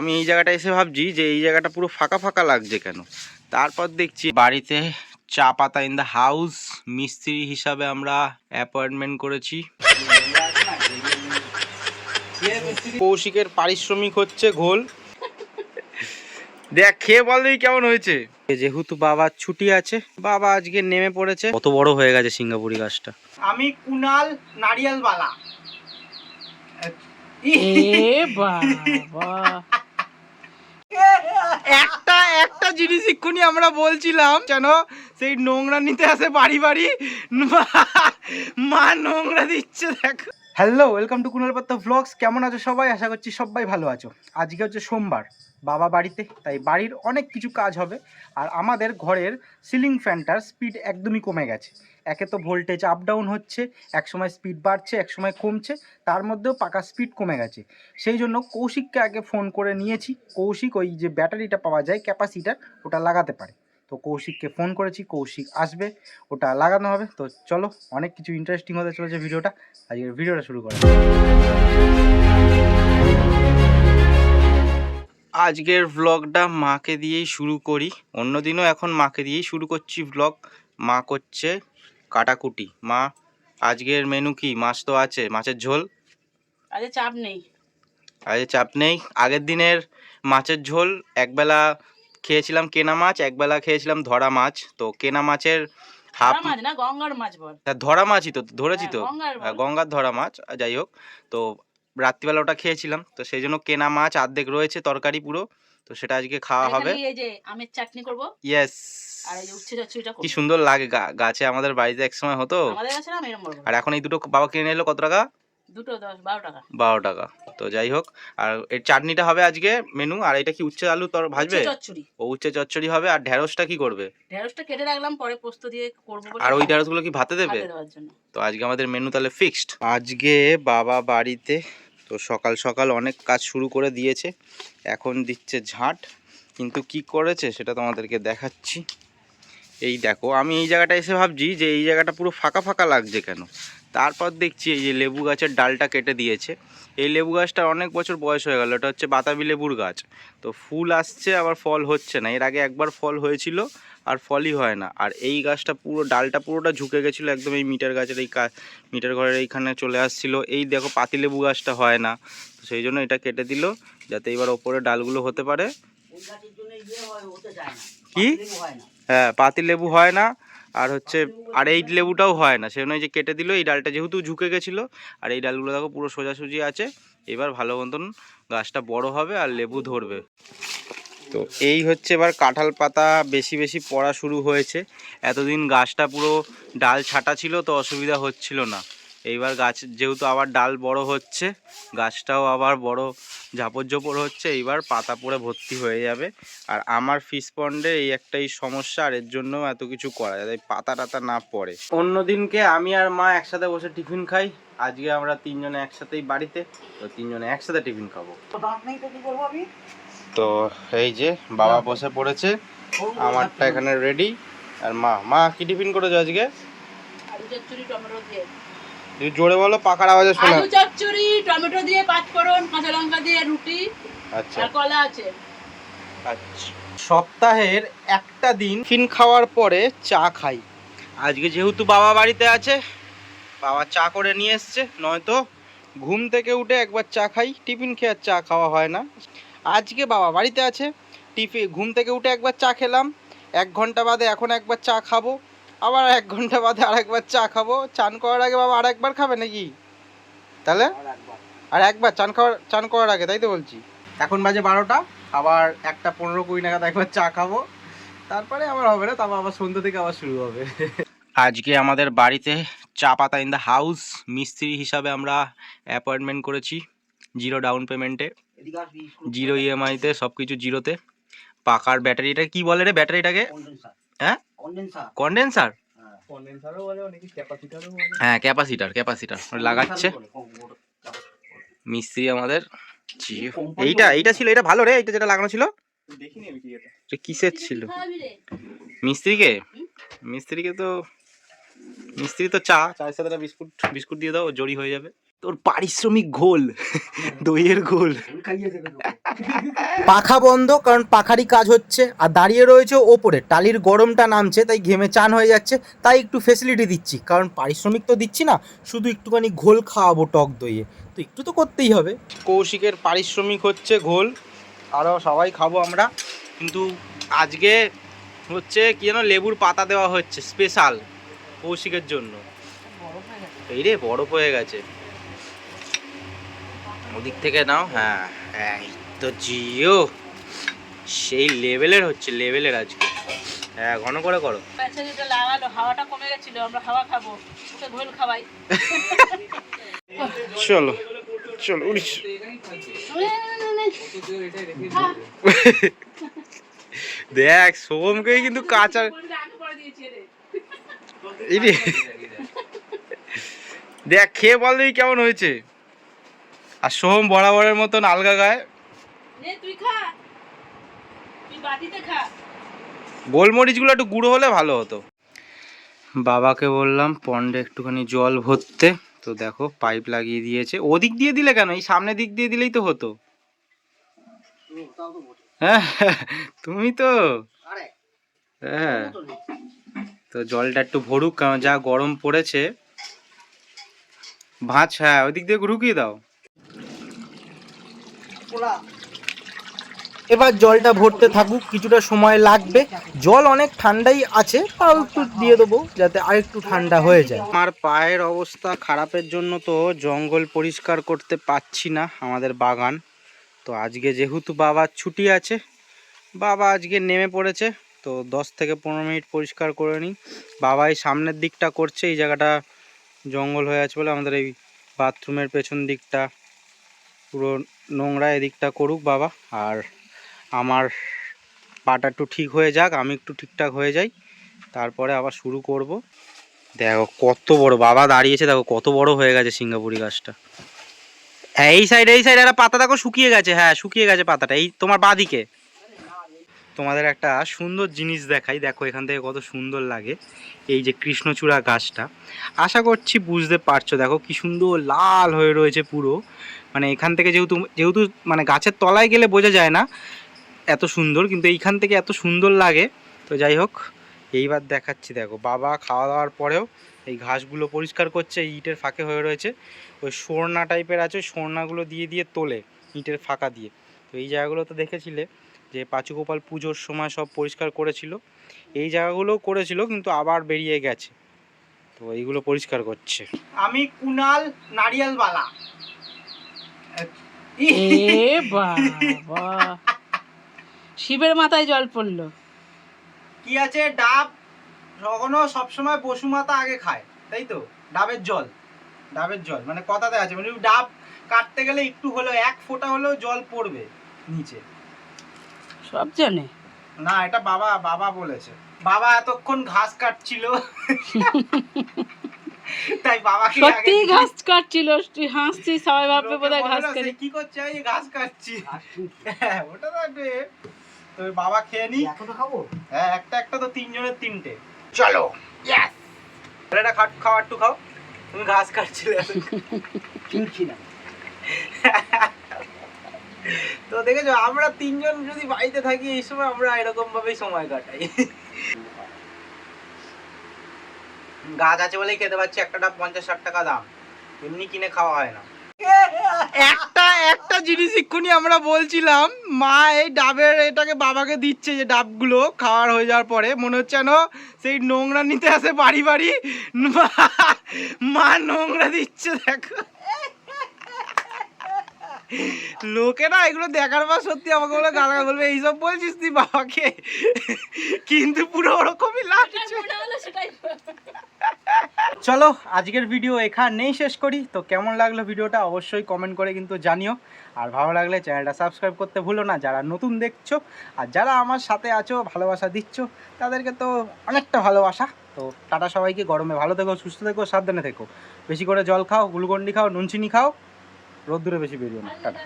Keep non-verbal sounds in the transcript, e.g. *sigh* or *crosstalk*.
আমি এই জায়গাটা এসে ভাবছি যে এই জায়গাটা পুরো ফাঁকা ফাঁকা লাগছে কেন? তারপর দেখছি বাড়িতে চা পাতা ইন দ্য হাউস মিস্ত্রি হিসাবে আমরা অ্যাপয়েন্টমেন্ট করেছি। কৌশিকের পারিশ্রমিক হচ্ছে ঘোল দেখ, খেয়ে বল কেমন হয়েছে। যেহেতু বাবার ছুটি আছে, বাবা আজকে নেমে পড়েছে। কত বড় হয়ে গেছে সিঙ্গাপুরি গাছটা। আমি কুনাল নারিয়াল বালা এ বাবা একটা একটা জিনিস এক্ষুনি আমরা বলছিলাম, যেন সেই নোংরা নিতে আসে বাড়ি বাড়ি। মা- নোংরা দিচ্ছে, দেখো। হ্যালো ওয়েলকাম টু কুনাল পাত্তা ভ্লগস কেমন আছো সবাই? আশা করছি সবাই ভালো আছো। আজকে হচ্ছে সোমবার। বাবা বাড়িতে, তাই বাড়ির অনেক কিছু কাজ হবে। আর আমাদের ঘরের সিলিং ফ্যানটার স্পিড একদমই কমে গেছে। একে তো ভোল্টেজ আপ ডাউন হচ্ছে এক সময় স্পিড বাড়ছে এক সময় কমছে, তার মধ্যেও পাকা স্পিড কমে গেছে। সেই জন্য কৌশিককে আগে ফোন করে নিয়েছি। কৌশিক ওই যে ব্যাটারিটা পাওয়া যায় ক্যাপাসিটার ওটা লাগাতে পারে। তো কৌশিককে ফোন করেছি, কৌশিক আসবে, ওটা লাগানো হবে। তো চলো, অনেক কিছু ইন্টারেস্টিং হতে চলেছে ভিডিওটা আজকের ভিডিওটা শুরু করা আজকের ভ্লগটা মাকে দিয়েই শুরু করি। অন্যদিনও এখন মাকে দিয়েই শুরু করছি ভ্লগ মা করছে কাটাকুটি। মা আজকের মেনু কি? মাছ তো আছে। মাছের ঝোল? আরে চাপ নেই। আজ চাপ নেই। আগের দিনের মাছের ঝোল একবেলা খেয়েছিলাম কেনা মাছ একবেলা খেয়েছিলাম ধরা মাছ। তো কেনা মাছের হাফ ধরা মাছ না গঙ্গার মাছ বল। ধরা মাছই তো ধরেছি তো। হ্যাঁ, গঙ্গার হ্যাঁ। গঙ্গার ধরা মাছ যাই হোক। তো রাত্রিবেলা ওটা খেয়েছিলাম তো সেই জন্য কেনা মাছ আর্ধেক রয়েছে তরকারি পুরো তো সেটা আজকে খাওয়া হবে। এই যে আমের চাটনি করব? ইয়েস আর এই উচ্ছে চচ্চড়িটা করব। কি সুন্দর লাগে গাছে আমাদের বাড়িতে একসময় হতো। আমাদের কাছে না আর এখন এই দুটো বাবা কিনে এলো কত টাকা? দুটো দশ বারো টাকা। বারো টাকা। তো যাই হোক আর এই চাটনিটা হবে আজকে মেনু আর এটা কি উচ্ছে আলু তোর ভাজবে? চচ্চড়ি। ও উচ্ছে চচ্চড়ি হবে আর ঢেঁড়সটা কি করবে? ঢেঁড়সটা কেটে রাখলাম পরে পোস্ত দিয়ে করব আর ওই ঢেঁড়সগুলো কি ভাতে দেবে? তো আজকে আমাদের মেনু তাহলে ফিক্সড আজকে বাবা বাড়িতে তো সকাল সকাল অনেক কাজ শুরু করে দিয়েছে এখন দিচ্ছে ঝাঁট। কিন্তু কি করেছে সেটা তোমাদেরকে দেখাচ্ছি। এই দেখো আমি এই জায়গাটা এসে ভাবছি যে এই জায়গাটা পুরো ফাঁকা ফাঁকা লাগছে কেন? তারপর দেখছি এই যে লেবু গাছের ডালটা কেটে দিয়েছে। এই লেবু গাছটা অনেক বছর বয়স হয়ে গেল এটা হচ্ছে বাতাবি লেবুর গাছ। তো ফুল আসছে আবার ফল হচ্ছে না। এর আগে একবার ফল হয়েছিল আর ফলই হয় না। আর এই গাছটা পুরো ডালটা পুরোটা ঝুঁকে গেছিল একদম এই মিটার গাছের এই মিটার ঘরের এইখানে চলে আসছিল। এই দেখো পাতিলেবু গাছটা হয় না। তো সেই জন্য এটা কেটে দিল যাতে এবার ওপরে ডালগুলো হতে পারে। কি? হ্যাঁ পাতি লেবু হয় না। আর হচ্ছে, আর এই লেবুটাও হয় না। সেজন্য যে কেটে দিল, এই ডালটা যেহেতু ঝুঁকে গেছিল, আর এই ডালগুলো দেখো পুরো সোজাসুজি আছে। এবার ভালো মতন গাছটা বড় হবে আর লেবু ধরবে। তো এই হচ্ছে এবার কাঁঠাল পাতা বেশি বেশি পড়া শুরু হয়েছে। এতদিন গাছটা পুরো ডাল ছাটা ছিল, তো অসুবিধা হচ্ছিল না। এইবার গাছ যেহেতু আবার ডাল বড় হচ্ছে গাছটাও আবার বড় ঝাপড় ঝোপড় হচ্ছে এইবার পাতা পড়ে ভর্তি হয়ে যাবে। আর আমার ফিস পন্ডে এই একটাই সমস্যা আর এর জন্য এত কিছু করা যায় পাতা টাতা না পড়ে। অন্যদিনকে আমি আর মা একসাথে বসে টিফিন খাই আজকে আমরা তিনজনে একসাথেই বাড়িতে তো তিনজনে একসাথে টিফিন খাব। তো এই যে বাবা বসে পড়েছে আমারটা এখানে রেডি আর মা মা কি টিফিন করেছ আজকে? একটু জোরে বলো পাকার আওয়াজে শোনা। আলু চচ্চড়ি টমেটো দিয়ে পাঁচফোড়ন কাঁচা লঙ্কা দিয়ে রুটি আচ্ছা। আর কলা আছে। আচ্ছা। সপ্তাহের একটা দিন ফিন খাওয়ার পরে চা খাই। আজকে যেহেতু বাবা বাড়িতে আছে বাবা চা করে নিয়ে এসছে নয়তো ঘুম থেকে উঠে একবার চা খাই টিফিন খেয়ে আর চা খাওয়া হয় না। আজকে বাবা বাড়িতে আছে টিফিন ঘুম থেকে উঠে একবার চা খেলাম এক ঘণ্টা বাদে এখন একবার চা খাব। আবার এক ঘণ্টা বাদে আরেকবার চা খাব। চান করার আগে বাবা আরেকবার খাবে নাকি? তাহলে? আর একবার। চান খাওয়ার চান করার আগে তাই তো বলছি। এখন বাজে বারোটা আবার একটা পনেরো কুড়ি নাগাদ একবার চা খাব। তারপরে আবার হবে না তারপর আবার সন্ধ্যা থেকে আবার শুরু হবে। আজকে আমাদের বাড়িতে চা পাতা ইন দ্য হাউস মিস্ত্রি হিসাবে আমরা অ্যাপয়েন্টমেন্ট করেছি জিরো ডাউন পেমেন্টে। জিরো ইএমআইতে সব কিছু জিরোতে। পাকার ব্যাটারিটা কি বলে রে ব্যাটারিটাকে? হ্যাঁ? কন্ডেন্সার হ্যাঁ। ক্যাপাসিটার ক্যাপাসিটার লাগাচ্ছে। মিস্ত্রি আমাদের এইটা এইটা ছিল এটা ভালো রে এইটা যেটা লাগানো ছিল? এটা। কিসের ছিল? মিস্ত্রিকে? মিস্ত্রিকে তো মিস্ত্রি তো চা। চায়ের সাথে একটা বিস্কুট বিস্কুট দিয়ে দাও জড়ি হয়ে যাবে। তোর পারিশ্রমিক ঘোল দইয়ের ঘোল পাখা বন্ধ কারণ পাখারই কাজ হচ্ছে। আর দাঁড়িয়ে রয়েছে ওপরে। টালির গরমটা নামছে তাই ঘেমে চান হয়ে যাচ্ছে। তাই একটু ফেসিলিটি দিচ্ছি কারণ পারিশ্রমিক তো দিচ্ছি না শুধু একটুখানি ঘোল খাওয়াবো টক দইয়ে। তো একটু তো করতেই হবে। কৌশিকের পারিশ্রমিক হচ্ছে ঘোল আরও সবাই খাব আমরা। কিন্তু আজকে হচ্ছে কি যেন লেবুর পাতা দেওয়া হচ্ছে স্পেশাল কৌশিকের জন্য। এই রে বরফ হয়ে গেছে। ওদিক থেকে নাও হ্যাঁ এই তো জিও। সেই লেভেলের হচ্ছে লেভেলের আজকে। হ্যাঁ ঘন করে করো। লাগালো হাওয়াটা কমে গেছিল আমরা হাওয়া খাব ওকে ঘোল খাওয়াই। চলো চলো উড়িস দেখ সোমকে কিন্তু কাঁচা দেখ খেয়ে বল দেখি কেমন হয়েছে। আর সোহম বরাবরের মতন আলগা গায়ে। নে তুই খা। তুই বাটিতে খা। গোলমরিচগুলো একটু গুঁড়ো হলে ভালো হতো। বাবাকে বললাম পন্ডে একটুখানি জল ভরতে। তো দেখো পাইপ লাগিয়ে দিয়েছে। ওদিক দিয়ে দিলে কেন? এই সামনে দিক দিয়ে দিলেই তো হতো। হ্যাঁ তুমি তো। হ্যাঁ। তো জলটা একটু ভরুক কারণ যা গরম পড়েছে। ভাঁজ হ্যাঁ ওদিক দিয়ে ঢুকিয়ে দাও। এবার জলটা ভরতে থাকুক কিছুটা সময় লাগবে। জল অনেক ঠান্ডাই আছে তাও একটু দিয়ে দেবো যাতে আর একটু ঠান্ডা হয়ে যায়। আমার পায়ের অবস্থা খারাপের জন্য তো জঙ্গল পরিষ্কার করতে পাচ্ছি না আমাদের বাগান। তো আজকে যেহেতু বাবার ছুটি আছে বাবা আজকে নেমে পড়েছে তো দশ থেকে পনেরো মিনিট পরিষ্কার করে নিই। বাবাই সামনের দিকটা করছে এই জায়গাটা জঙ্গল হয়ে আছে বলে আমাদের এই বাথরুমের পেছন দিকটা পুরো নোংরা এদিকটা করুক বাবা, আর আমার পাটা একটু ঠিক হয়ে যাক, আমি একটু ঠিকঠাক হয়ে যাই, তারপরে আবার শুরু করব। দেখো কত বড়, বাবা দাঁড়িয়েছে, দেখো কত বড় হয়ে গেছে সিঙ্গাপুরি গাছটা। হ্যাঁ এই সাইড এই সাইডে একটা পাতা দেখো শুকিয়ে গেছে হ্যাঁ শুকিয়ে গেছে পাতাটা, এই তোমার বাদিকে। তোমাদের একটা সুন্দর জিনিস দেখাই, দেখো এখান থেকে কত সুন্দর লাগে, এই যে কৃষ্ণচূড়া গাছটা। আশা করছি বুঝতে পারছ, দেখো কি সুন্দর লাল হয়ে রয়েছে পুরো মানে এখান থেকে যেহেতু যেহেতু মানে গাছের তলায় গেলে বোঝা যায় না এত সুন্দর, কিন্তু এইখান থেকে এত সুন্দর লাগে। তো যাই হোক, এইবার দেখাচ্ছি দেখো, বাবা খাওয়া দাওয়ার পরেও এই ঘাসগুলো পরিষ্কার করছে ইটের ফাঁকে হয়ে রয়েছে। ওই সোরনা টাইপের আছে ওই সোরনাগুলো দিয়ে দিয়ে তোলে ইটের ফাঁকা দিয়ে। তো এই জায়গাগুলো তো দেখেছিলে যে পাঁচুগোপাল পুজোর সময় সব পরিষ্কার করেছিল? এই জায়গাগুলোও করেছিল, কিন্তু আবার বেরিয়ে গেছে। তো এইগুলো পরিষ্কার করছে। আমি কুনাল নারিয়ালবালা। এ *laughs* বাবা। শিবের মাথায় জল পড়ল। কি আছে? ডাব। কখনো সবসময় পশু মাথা আগে খায় তাই তো? ডাবের জল। ডাবের জল মানে কথাতে আছে মানে ডাব কাটতে গেলে একটু হলেও এক ফোঁটা হলেও জল পড়বে নিচে। সব জানে। না এটা বাবা বাবা বলেছে। বাবা এতক্ষণ ঘাস কাটছিল। *laughs* তাই বাবাকে সত্যি ঘাস কাটছিল তুই হাসছিস সবাই ভাববে বোধহয় ঘাস না, কাটি। কি করছে? এই ঘাস কাটছি। হ্যাঁ ওটা তো একটু। তো বাবা খেয়ে নি। হ্যাঁ একটা একটা তো তিনজনের তিনটে। চলো ইয়েস এটা খাট খাও একটু খাও। তুমি ঘাস কাটছিলে। তো দেখেছ আমরা তিনজন যদি বাড়িতে থাকি এই সময় আমরা এরকম ভাবেই সময় কাটাই। গাছ আছে বলেই খেতে পাচ্ছি, একটা পঞ্চাশ ষাট টাকা দাম। এমনি কিনে খাওয়া হয় না। একটা একটা জিনিস এক্ষুনি আমরা বলছিলাম, মা এই ডাবের, এটাকে বাবাকে দিচ্ছে যে ডাবগুলো খাওয়ার হয়ে যাওয়ার পরে। মনে হচ্ছে যেন সেই নোংরা নিতে আসে বাড়ি বাড়ি। মা নোংরা দিচ্ছে, দেখো। লোকেরা এগুলো দেখার পর সত্যি আমাকে বলে গালাগাল বলবে এইসব বলছিস তুই বাবাকে? কিন্তু পুরো ওরকমই লাগছে চলো আজকের ভিডিও এখানেই শেষ করি। তো কেমন লাগল ভিডিওটা অবশ্যই কমেন্ট করে কিন্তু জানিও। আর ভালো লাগলে চ্যানেলটা সাবস্ক্রাইব করতে ভুলো না। যারা নতুন দেখছ আর যারা আমার সাথে আছো ভালোবাসা দিচ্ছ তাদেরকে তো অনেকটা ভালোবাসা। তো টাটা সবাইকে গরমে ভালো থেকো সুস্থ থেকো সাবধানে থেকো। বেশি করে জল খাও গ্লুকন্ডি খাও নুনচিনি খাও। রোদ্দুরে বেশি বেরিও না। টাটা।